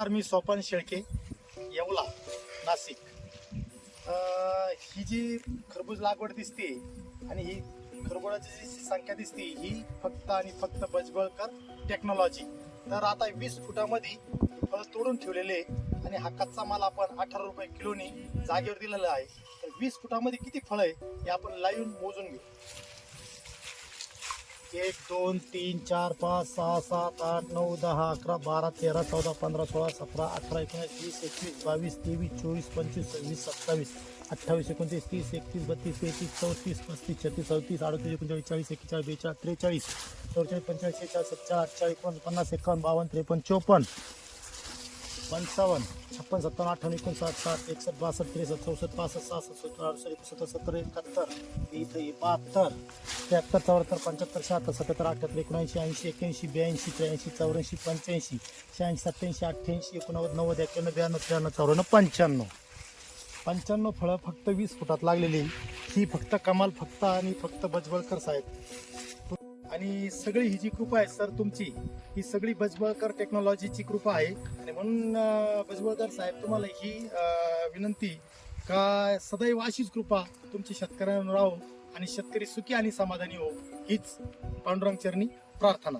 तर मी सोपान शेळके येवला नाशिक. ही जी खरबूज लागवड दिसते आणि ही खरबुजाची जी संख्या दिसते ही फक्त आणि फक्त बजबळकर टेक्नॉलॉजी तर आता वीस फुटामध्ये फळ तोडून ठेवलेले आणि हा कच्चा माल आपण अठरा रुपये किलोनी जागेवर दिलेला आहे. तर वीस फुटामध्ये किती फळ आहे हे आपण लाईव्ह मोजून घेऊ. एक दोन तीन चार पाच सहा सात आठ नऊ दहा अकरा बारा तेरा चौदा पंधरा सोळा सतरा अठरा एकोणीस वीस एकवीस बावीस तेवीस चोवीस पंचवीस सव्वीस सत्तावीस अठ्ठावीस एकोणतीस तीस एकतीस बत्तीस तेहतीस चौतीस पस्तीस छत्तीस चौतीस अडतीस एकोणचाळीस चाळीस एक्केचाळीस बेचाळीस त्रेचाळीस चौचाळीस पंचेचाळीस शेहेचाळीस सत्तेचाळीस अठ्ठावीस एकोण पन्नास एकावन्न बावन्न त्रेपन्न चोपन्न पंचावन्न छप्पन सत्तावन्न अठ्ठावन्न एकोणसाठ साठ एकसष्ट बासष्ट त्रेसष्ट चौसष्ट पासष्ट सहासष्ट सत्तर अडुसष्ट एकोणसत्तर सत्तर एकाहत्तर इथं बहात्तर त्र्याहत्तर चौऱ्याहत्तर पंच्याहत्तर शहात्तर सत्याहत्तर अठ्याहत्तर एकोणऐंशी ऐंशी एक्याऐंशी ब्याऐंशी त्र्याऐंशी चौऱ्याऐंशी पंच्याऐंशी शहाऐंशी सत्याऐंशी अठ्ठ्याऐंशी एकोणनव्वद नव्वद एक्क्याण्णव ब्याण्णव त्र्याण्णव चौऱ्याण्णव पंच्याण्णव. पंच्याण्णव फळं फक्त वीस फुटात लागलेली. ही फक्त कमाल फक्त आणि फक्त बजबळकर साहेब. आणि सगळी ही जी कृपा आहे सर तुमची ही सगळी बजबळकर टेक्नॉलॉजीची कृपा आहे. आणि म्हणून बजबळकर साहेब तुम्हाला ही विनंती का सदैव अशीच कृपा तुमची शेतकऱ्यांवर राहो आणि शेतकरी सुखी आणि समाधानी हो हीच पांडुरंग चरणी प्रार्थना.